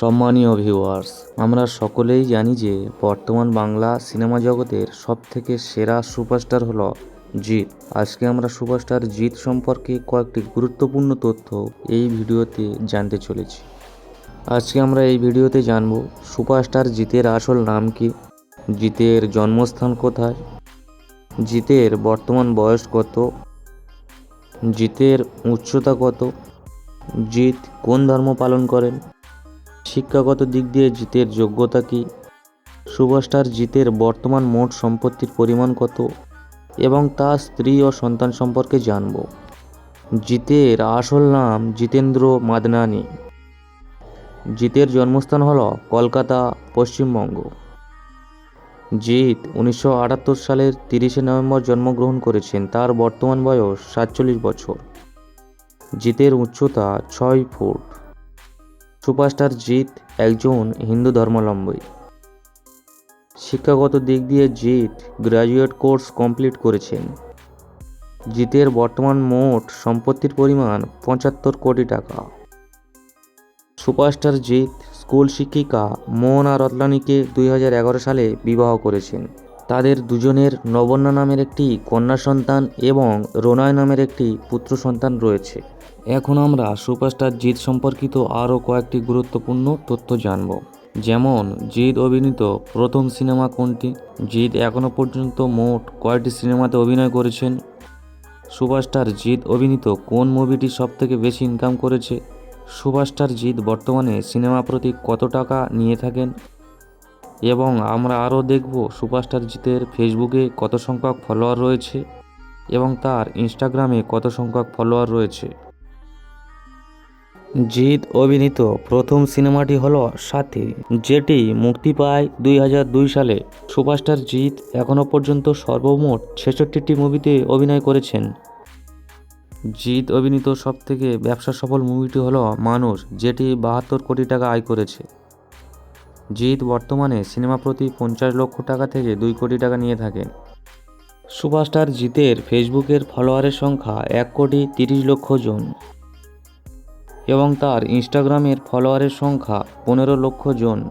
সম্মানীয় ভিউয়ার্স আমরা সকলেই জানি যে বর্তমান বাংলা সিনেমা জগতের সবথেকে সেরা সুপারস্টার হলো জিৎ। আজকে আমরা সুপারস্টার জিৎ সম্পর্কে কয়েকটি গুরুত্বপূর্ণ তথ্য এই ভিডিওতে জানতে চলেছি। আজকে আমরা এই ভিডিওতে জানব সুপারস্টার জিতের আসল নাম কি, জিতের জন্মস্থান কোথায়, জিতের বর্তমান বয়স কত, জিতের উচ্চতা কত, জিৎ কোন ধর্ম পালন করেন শিক্ষাগত দিক দিয়ে জিতের যোগ্যতা কী? সুভাষটার জিতের বর্তমান মোট সম্পত্তির পরিমাণ কত? এবং তার স্ত্রী ও সন্তান সম্পর্কে জানব। জিতের আসল নাম জিতেন্দ্র মাদনানি। জিতের জন্মস্থান হল কলকাতা, পশ্চিমবঙ্গ। জিৎ উনিশশো সালের তিরিশে নভেম্বর জন্মগ্রহণ করেছেন। তার বর্তমান বয়স সাতচল্লিশ বছর। জিতের উচ্চতা ছয় ফুট। সুপারস্টার জিৎ একজন হিন্দু ধর্মাবলম্বী। শিক্ষাগত দিক দিয়ে জিৎ গ্র্যাজুয়েট কোর্স কমপ্লিট করেছেন। জিতের বর্তমান মোট সম্পত্তির পরিমাণ পঁচাত্তর কোটি টাকা। সুপারস্টার জিৎ স্কুল শিক্ষিকা মোহনা রতলানিকে দুই হাজার এগারো সালে বিবাহ করেছেন। তাদের দুজনের নবন্যা নামের একটি কন্যা সন্তান এবং রোনায় নামের একটি পুত্র সন্তান রয়েছে। এখন আমরা সুপারস্টার জিৎ সম্পর্কিত আরও কয়েকটি গুরুত্বপূর্ণ তথ্য জানব। যেমন, জিৎ অভিনীত প্রথম সিনেমা কোনটি? জিৎ এখনও পর্যন্ত মোট কয়টি সিনেমাতে অভিনয় করেছেন? সুপারস্টার জিৎ অভিনীত কোন মুভিটি সবথেকে বেশি ইনকাম করেছে? সুপারস্টার জিৎ বর্তমানে সিনেমা প্রতি কত টাকা নিয়ে থাকেন? এবং আমরা আরও দেখব সুপারস্টার জিতের ফেসবুকে কত সংখ্যক ফলোয়ার রয়েছে এবং তার ইনস্টাগ্রামে কত সংখ্যক ফলোয়ার রয়েছে। জিৎ অভিনীত প্রথম সিনেমাটি হলো সাথী, যেটি মুক্তি পায় দুই দুই সালে। সুপারস্টার জিৎ এখনও পর্যন্ত সর্বমোট ছেষট্টিটি মুভিতে অভিনয় করেছেন। জিৎ অভিনীত সবথেকে ব্যবসা সফল মুভিটি হলো মানুষ, যেটি বাহাত্তর কোটি টাকা আয় করেছে। জিৎ বর্তমানে সিনেমা প্রতি পঞ্চাশ লক্ষ টাকা থেকে দুই কোটি টাকা নিয়ে থাকেন সুপারস্টার জিতের ফেসবুকের ফলোয়ারের সংখ্যা এক কোটি তিরিশ লক্ষ জন। এবং তার ইনস্টাগ্রামের ফলোয়ারের সংখ্যা পনেরো লক্ষ জন।